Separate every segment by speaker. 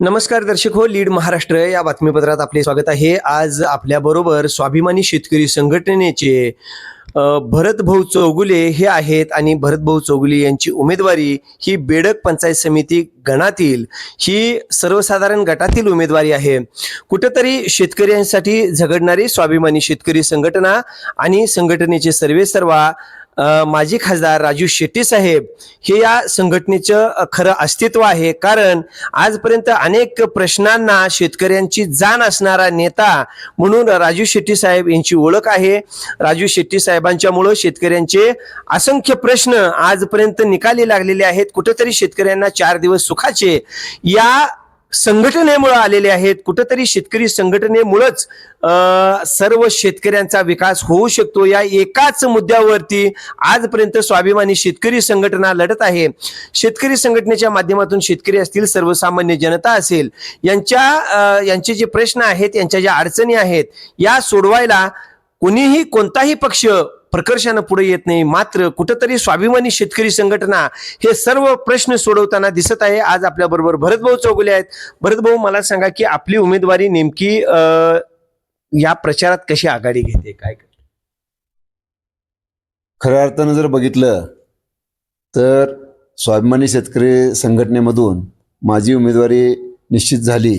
Speaker 1: नमस्कार दर्शक हो लीड महाराष्ट्र या बातमीपत्रात आपले स्वागत आहे. आज आपल्याबरोबर स्वाभिमानी शेतकरी संघटनेचे भरतभाऊ चौगुले हे आहेत आणि भरतभाऊ चौगुले यांची उमेदवारी ही बेडक पंचायत समिती गणातील ही सर्वसाधारण गटातील उमेदवारी आहे. कुठंतरी शेतकऱ्यांसाठी झगडणारी स्वाभिमानी शेतकरी संघटना आणि संघटनेचे सर्वे सर्वा माजी खासदार राजू शेट्टी साहेब हे या संघटनेचं खरं अस्तित्व आहे. कारण आजपर्यंत अनेक प्रश्नांना शेतकऱ्यांची जाण असणारा नेता म्हणून राजू शेट्टी साहेब यांची ओळख आहे. राजू शेट्टी साहेबांच्यामुळं शेतकऱ्यांचे असंख्य प्रश्न आजपर्यंत निकाली लागलेले आहेत. कुठेतरी शेतकऱ्यांना चार दिवस सुखाचे. या संघटनेमुळे आलेले आहेत. कुठंतरी शेतकरी संघटनेमुळंच सर्व शेतकऱ्यांचा विकास होऊ शकतो. या एकाच मुद्द्यावरती आजपर्यंत स्वाभिमानी शेतकरी संघटना लढत आहे. शेतकरी संघटनेच्या माध्यमातून शेतकरी असतील सर्वसामान्य जनता असेल यांच्या यांचे जे प्रश्न आहेत यांच्या ज्या अडचणी आहेत या सोडवायला कोणीही कोणताही पक्ष प्रकर्षानं पुढे येत नाही. मात्र कुठंतरी स्वाभिमानी शेतकरी संघटना हे सर्व प्रश्न सोडवताना दिसत आहे. आज आपल्या बरोबर भरतभाऊ चौगुले आहेत. भरतभाऊ मला सांगा की आपली उमेदवारी नेमकी या प्रचारात कशी आघाडी घेते? काय
Speaker 2: खऱ्या अर्थानं जर बघितलं तर स्वाभिमानी शेतकरी संघटनेमधून माझी उमेदवारी निश्चित झाली.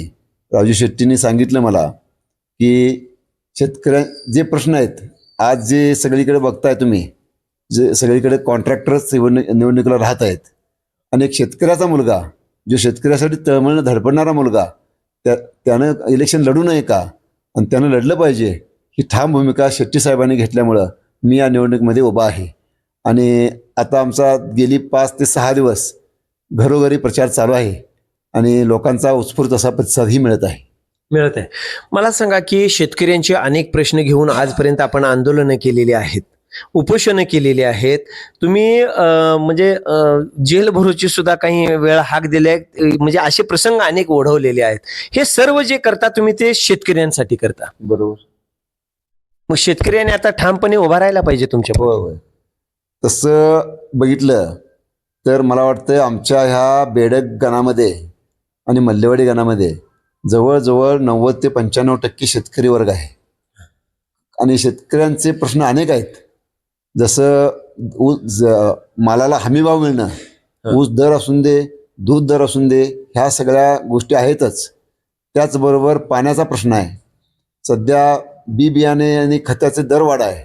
Speaker 2: राजू शेट्टींनी सांगितलं मला की शेतकऱ्या जे प्रश्न आहेत आज जे सगळीकडे बघताय तुम्ही जे सगळीकडे कॉन्ट्रॅक्टरच निवडणूक निवडणुकीला राहत आहेत आणि एक शेतकऱ्याचा मुलगा जो शेतकऱ्यासाठी तळमळणं धडपडणारा मुलगा त्या त्यानं इलेक्शन लढू नये का? आणि त्यानं लढलं पाहिजे ही ठाम भूमिका शेट्टी साहेबांनी घेतल्यामुळं मी या निवडणुकीमध्ये उभा आहे. आणि आता आमचा गेली पाच ते सहा दिवस घरोघरी प्रचार चालू आहे आणि लोकांचा उत्स्फूर्त असा प्रतिसादही मिळत आहे.
Speaker 1: मिळत आहे. मला सांगा की शेतकऱ्यांचे अनेक प्रश्न घेऊन आजपर्यंत आपण आंदोलनं केलेली आहेत उपोषणं केलेली आहेत. तुम्ही म्हणजे जेल भरूची सुद्धा काही वेळ हाक दिले म्हणजे असे प्रसंग अनेक ओढवलेले आहेत. हे सर्व जे करता तुम्ही ते शेतकऱ्यांसाठी करता.
Speaker 2: बरोबर.
Speaker 1: मग शेतकऱ्यांनी आता ठामपणे उभा राहायला पाहिजे तुमच्या
Speaker 2: होय. तसं बघितलं तर मला वाटतं आमच्या ह्या बेडक गणामध्ये आणि मल्लेवाडी गणामध्ये जवळजवळ नव्वद ते पंच्याण्णव टक्के शेतकरी वर्ग आहे. आणि शेतकऱ्यांचे प्रश्न अनेक आहेत. जसं ऊस मालाला हमीभाव मिळणं ऊस दर असून दे दूध दर असून दे ह्या सगळ्या गोष्टी आहेतच. त्याचबरोबर पाण्याचा प्रश्न आहे. सध्या बी बियाणे आणि खताचे दर वाढ आहे.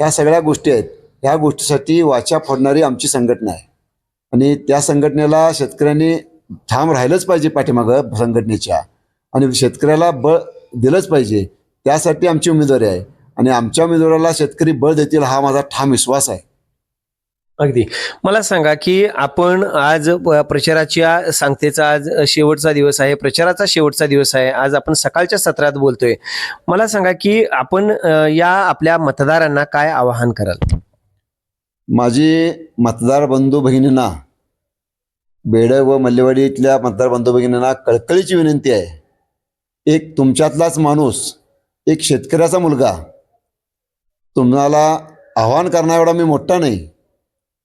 Speaker 2: ह्या सगळ्या गोष्टी आहेत. ह्या गोष्टीसाठी वाचा फोडणारी आमची संघटना आहे. आणि त्या संघटनेला शेतकऱ्यांनी ठाम राहिलंच पाहिजे पाठीमागं संघटनेच्या. आणि शेतकऱ्याला बळ दिलंच पाहिजे. त्यासाठी आमची उमेदवारी आहे. आणि आमच्या उमेदवाराला शेतकरी बळ देतील हा माझा ठाम विश्वास आहे.
Speaker 1: अगदी. मला सांगा की आपण आज प्रचाराच्या सांगतेचा आज शेवटचा दिवस आहे प्रचाराचा शेवटचा दिवस आहे. आज आपण सकाळच्या सत्रात बोलतोय. मला सांगा की आपण या आपल्या मतदारांना काय आवाहन कराल?
Speaker 2: माझी मतदार बंधू भगिनींना बेड व मल्लेवाडी इथल्या मतदार बंधू भगिनींना कळकळीची विनंती आहे. एक तुमच्यातलाच माणूस एक शेतकऱ्याचा मुलगा. तुम्हाला आव्हान करणार एवढा मी मोठा नाही.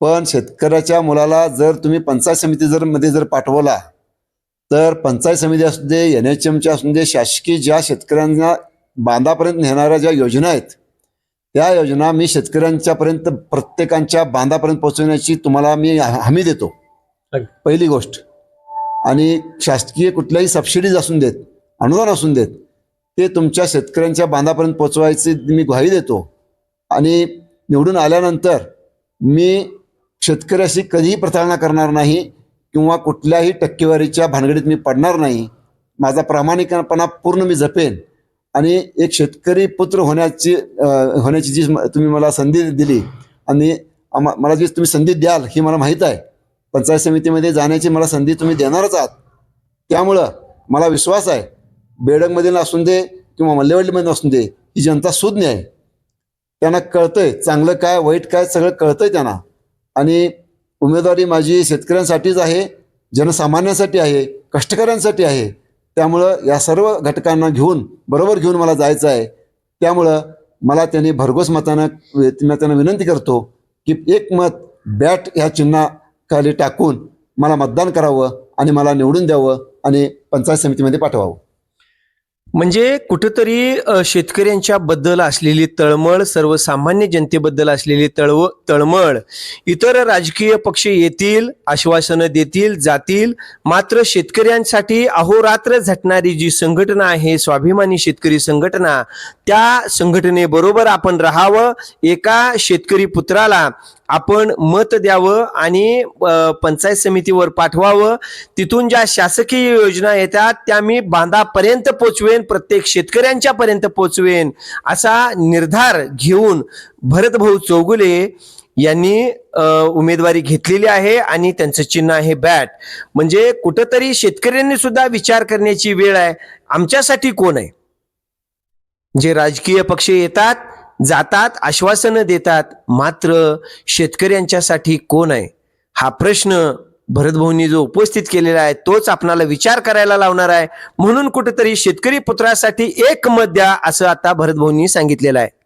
Speaker 2: पण शेतकऱ्याच्या मुलाला जर तुम्ही पंचायत समिती जर मध्ये जर पाठवला तर पंचायत समिती असू दे एन एच एमच्या असू दे शासकीय ज्या शेतकऱ्यांना बांधापर्यंत नेणाऱ्या ज्या योजना आहेत त्या योजना मी शेतकऱ्यांच्यापर्यंत प्रत्येकांच्या बांधापर्यंत पोहोचवण्याची तुम्हाला मी हमी देतो. पहिली गोष्ट. आणि शासकीय कुठल्याही सबसिडीज असून देत अनुदान असून देत ते तुमच्या शेतकऱ्यांच्या बांधापर्यंत पोचवायची मी ग्वाही देतो. आणि निवडून आल्यानंतर मी शेतकऱ्याशी कधीही प्रतारणा करणार नाही किंवा कुठल्याही टक्केवारीच्या भानगडीत मी पडणार नाही. माझा प्रामाणिकपणा पूर्ण मी जपेन. आणि एक शेतकरी पुत्र होण्याची होण्याची जी म- तुम्ही मला संधी दिली आणि मला जी तुम्ही संधी द्याल ही मला माहीत आहे. पंचायत समितीमध्ये जाण्याची मला संधी तुम्ही देणारच आहात. त्यामुळं मला विश्वास आहे बेडकमधील असून दे किंवा मल्लेवाडीमध्ये असून दे ही जनता सुज्ञ आहे. त्यांना कळतंय चांगलं काय वाईट काय सगळं कळतंय त्यांना. आणि उमेदवारी माझी शेतकऱ्यांसाठीच आहे जनसामान्यांसाठी आहे कष्टकऱ्यांसाठी आहे. त्यामुळं या सर्व घटकांना घेऊन बरोबर घेऊन मला जायचं आहे. त्यामुळं मला त्यांनी भरघोस मतानं त्यांना विनंती करतो की एक मत बॅट ह्या चिन्हा खाली टाकून मला मतदान करावं आणि मला निवडून द्यावं आणि पंचायत समितीमध्ये पाठवावं.
Speaker 1: म्हणजे कुठंतरी शेतकऱ्यांच्या बद्दल असलेली तळमळ सर्वसामान्य जनतेबद्दल असलेली तळव तळमळ इतर राजकीय पक्ष येतील आश्वासनं देतील जातील मात्र शेतकऱ्यांसाठी अहोरात्र झटणारी जी संघटना आहे स्वाभिमानी शेतकरी संघटना त्या संघटनेबरोबर आपण राहावं एका शेतकरी पुत्राला आपण मत द्यावं आणि पंचायत समितीवर पाठवावं. तिथून ज्या शासकीय योजना येतात त्या मी बांधापर्यंत पोचवेन. प्रत्येक शेतकऱ्यांच्या पर्यंत पोचवेन असा निर्धार घेऊन भरतभाऊ चौगुले यांनी उमेदवारी घेतलेली आहे आणि त्यांचं चिन्ह आहे बॅट. म्हणजे कुठंतरी शेतकऱ्यांनी सुद्धा विचार करण्याची वेळ आहे. आमच्यासाठी कोण आहे? जे राजकीय पक्ष येतात जातात आश्वासनं देतात मात्र शेतकऱ्यांच्यासाठी कोण आहे? हा प्रश्न भरतभाऊंनी जो उपस्थित केलेला आहे तोच आपणाला विचार करायला लावणार आहे. म्हणून कुठेतरी शेतकरी पुत्रासाठी एक मत द्या असं आता भरतभाऊंनी सांगितलेलं आहे.